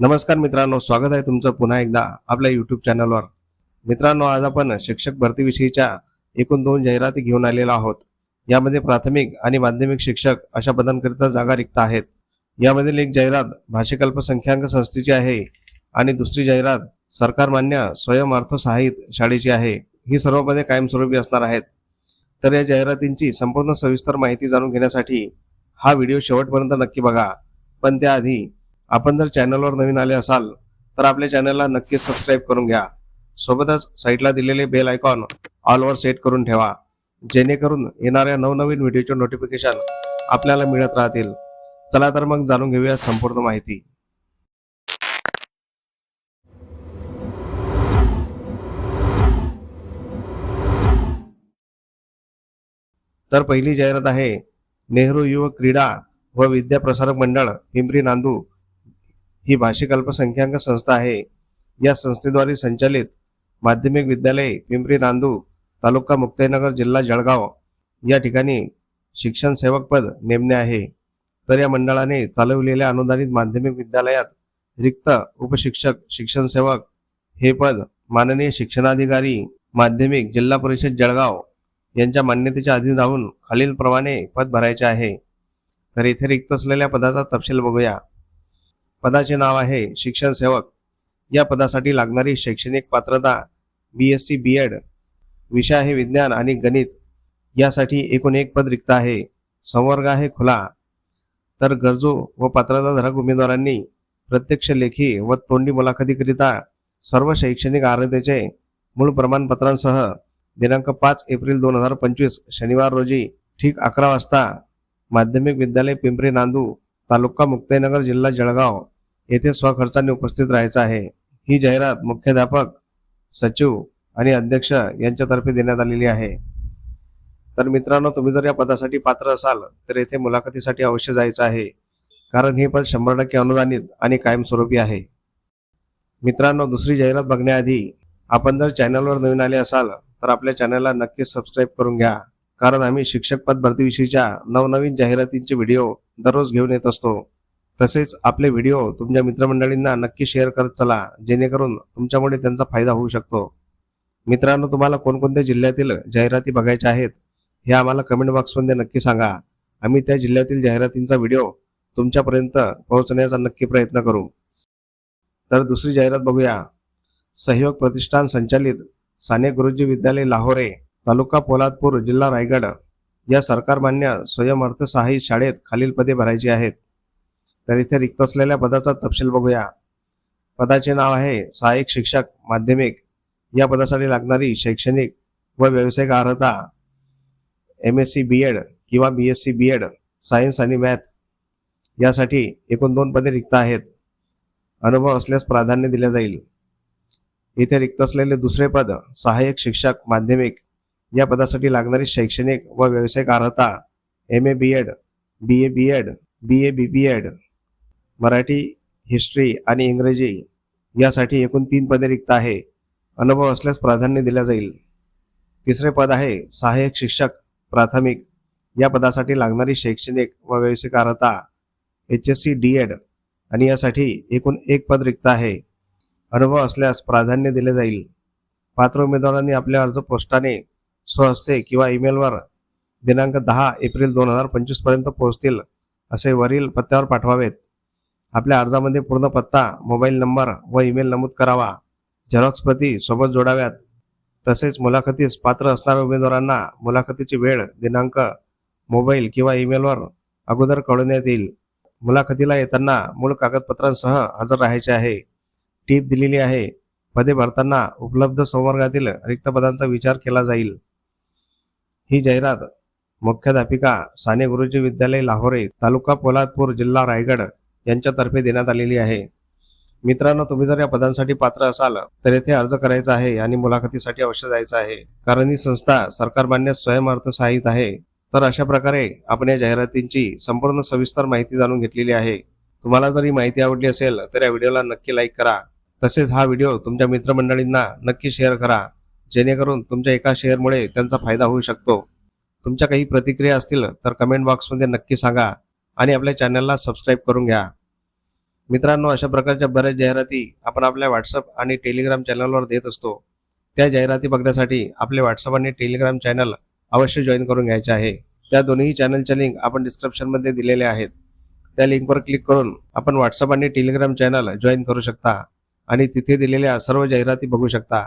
नमस्कार मित्रांनो स्वागत आहे तुमचं पुन्हा एकदा आपल्या यूट्यूब चॅनलवर मित्रांनो आज आपण शिक्षक भरतीविषयीच्या एकूण दोन जाहिराती घेऊन आलेलो आहोत. यामध्ये प्राथमिक आणि माध्यमिक शिक्षक अशा पदांकरिता जागा रिक्त आहेत. यामधील एक जाहिरात भाषिक अल्पसंख्याक संस्थेची आहे आणि दुसरी जाहिरात सरकार मान्य स्वयं अर्थसहाय्यित शाळेची आहे. ही सर्व पदे कायमस्वरूपी असणार आहेत. तर या जाहिरातींची संपूर्ण सविस्तर माहिती जाणून घेण्यासाठी हा व्हिडिओ शेवटपर्यंत नक्की बघा. पण त्याआधी आपण जर चॅनलवर नवीन आले असाल तर आपल्या चॅनलला नक्कीच सबस्क्राईब करून घ्या. सोबतच साईटला दिलेले बेल आयकॉन ऑलवर सेट करून ठेवा. जेणेकरून येणाऱ्या नवनवीन व्हिडिओचे नोटिफिकेशन आपल्याला मिळत राहतील. चला तर मग जाणून घेऊया संपूर्ण माहिती. तर पहिली जाहिरात आहे नेहरू युवक क्रीडा व विद्या प्रसारक मंडळ पिंपरी नांदू. ही भाषिक अल्पसंख्याक संस्था आहे. या संस्थेद्वारे संचालित माध्यमिक विद्यालय पिंपरी नांदू तालुका मुक्ताईनगर जिल्हा जळगाव या ठिकाणी शिक्षण सेवक पद नेमणे आहे. तर या मंडळाने चालवलेल्या अनुदानित माध्यमिक विद्यालयात रिक्त उपशिक्षक शिक्षण सेवक हे पद माननीय शिक्षणाधिकारी माध्यमिक जिल्हा परिषद जळगाव यांच्या मान्यतेच्या अधीन राहून खालीलप्रमाणे पद भरायचे आहे. तर येथे रिक्त असलेल्या पदाचा तपशील बघूया. पदाचे नाव आहे शिक्षण सेवक. या पदासाठी लागणारी शैक्षणिक पात्रता B S C B Ed विषय आहे विज्ञान आणि गणित. यासाठी एकूण एक पद रिक्त आहे. संवर्ग आहे खुला. तर गरजू व पात्रताधारक उमेदवारांनी प्रत्यक्ष लेखी व तोंडी मुलाखतीकरिता सर्व शैक्षणिक अर्हतेचे मूळ प्रमाणपत्रांसह दिनांक पाच एप्रिल दोन हजार पंचवीस शनिवार रोजी ठीक अकरा वाजता माध्यमिक विद्यालय पिंपरी नांदू तालुका मुक्ताईनगर जिल्हा जळगाव येथे स्वखर्चाने उपस्थित राहायचं आहे. ही जाहिरात मुख्याध्यापक सचिव आणि अध्यक्ष यांच्यातर्फे देण्यात आलेली आहे. तर मित्रांनो तुम्ही जर या पदासाठी पात्र असाल तर येथे मुलाखतीसाठी अवश्य जायचं आहे. कारण हे पद शंभर टक्के अनुदानित आणि कायमस्वरूपी आहे. मित्रांनो दुसरी जाहिरात बघण्याआधी आपण जर चॅनलवर नवीन आले असाल तर आपल्या चॅनलला नक्कीच सबस्क्राईब करून घ्या. कारण आम्ही शिक्षक पद भरतीविषयीच्या नवनवीन जाहिरातींचे व्हिडिओ दररोज घेऊन येत असतो. तसेच आपले व्हिडिओ तुमच्या मित्रमंडळींना नक्की शेअर करत चला जेणेकरून तुमच्यामुळे त्यांचा फायदा होऊ शकतो. मित्रांनो तुम्हाला कोणकोणत्या जिल्ह्यातील जाहिराती बघायच्या आहेत हे आम्हाला कमेंट बॉक्समध्ये नक्की सांगा. आम्ही त्या जिल्ह्यातील जाहिरातींचा व्हिडिओ तुमच्यापर्यंत पोहोचण्याचा नक्की प्रयत्न करू. तर दुसरी जाहिरात बघूया. सहयोग प्रतिष्ठान संचालित साने गुरुजी विद्यालय लाहोरे. तालुका पोलादपूर जिल्हा रायगड या सरकारमान्य स्वयंअर्थसहाय्यित शाळेत खालील पदे भरायची आहेत. तर इथे रिक्त असलेल्या पदाचा तपशील बघूया. पदाचे नाव आहे सहाय्यक शिक्षक माध्यमिक. या पदासाठी लागणारी शैक्षणिक व व्यावसायिक अर्हता M S C B Ed किंवा B S C B Ed science आणि मॅथ यासाठी एकूण दोन पदे रिक्त आहेत. अनुभव असल्यास प्राधान्य दिले जाईल. इथे रिक्त असलेले दुसरे पद सहाय्यक शिक्षक माध्यमिक या पदासाठी लागणारी शैक्षणिक व व्यावसायिक अर्हता M A B Ed B A B Ed B A B B Ed Marathi history आणि इंग्रजी यासाठी एकूण तीन पदे रिक्त आहे. अनुभव असल्यास प्राधान्य दिले जाईल. तिसरे पद आहे सहाय्यक शिक्षक प्राथमिक. या पदासाठी लागणारी शैक्षणिक व व्यावसायिक अर्हता H S C D Ed आणि यासाठी एकूण एक पद रिक्त आहे. अनुभव असल्यास प्राधान्य दिले जाईल. पात्र उमेदवारांनी आपले अर्ज पोस्टाने स्वहस्ते किंवा ईमेलवर दिनांक दहा एप्रिल दोन हजार पंचवीसपर्यंत पोहोचतील असे वरील पत्त्यावर पाठवावेत. आपल्या अर्जामध्ये पूर्ण पत्ता मोबाईल नंबर व ईमेल नमूद करावा. झेरॉक्स प्रती सोबत जोडाव्यात. तसेच मुलाखतीस पात्र असणाऱ्या उमेदवारांना मुलाखतीची वेळ दिनांक मोबाईल किंवा ईमेलवर अगोदर कळवण्यात येईल. मुलाखतीला येताना मूळ कागदपत्रांसह हजर राहायचे आहे. टीप दिलेली आहे. पदे भरताना उपलब्ध संवर्गातील रिक्त पदांचा विचार केला जाईल. ही जाहिरात मुख्याध्यापिका साने गुरुजी विद्यालय लाहोरे तालुका पोलादपूर जिल्हा रायगड यांच्यातर्फे देण्यात आलेली आहे. मित्रांनो तुम्ही जर या पदांसाठी पात्र असाल तर येथे अर्ज करायचा आहे आणि मुलाखतीसाठी अवश्य जायचं आहे. कारण ही संस्था सरकारमान्य स्वयंअर्थसहाय्यित आहे. तर अशा प्रकारे आपण या जाहिरातींची संपूर्ण सविस्तर माहिती जाणून घेतलेली आहे. तुम्हाला जर ही माहिती आवडली असेल तर या व्हिडिओला नक्की लाईक करा. तसेच हा व्हिडिओ तुमच्या मित्रमंडळींना नक्की शेअर करा. जेणेकरून तुमच्या एका शेअरमुळे त्यांचा फायदा होऊ शकतो. तुमच्या काही प्रतिक्रिया असतील तर कमेंट बॉक्समध्ये नक्की सांगा आणि आपल्या चॅनलला सबस्क्राईब करून घ्या. मित्रांनो अशा प्रकारच्या बऱ्याच जाहिराती आपण आपल्या व्हॉट्सअप आणि टेलिग्राम चॅनलवर देत असतो. त्या जाहिराती बघण्यासाठी आपले व्हॉट्सअप आणि टेलिग्राम चॅनल अवश्य जॉईन करून घ्यायचे आहे. त्या दोन्ही चॅनलच्या लिंक आपण डिस्क्रिप्शनमध्ये दिलेल्या आहेत. त्या लिंकवर क्लिक करून आपण व्हॉट्सअप आणि टेलिग्राम चॅनल जॉईन करू शकता आणि तिथे दिलेल्या सर्व जाहिराती बघू शकता.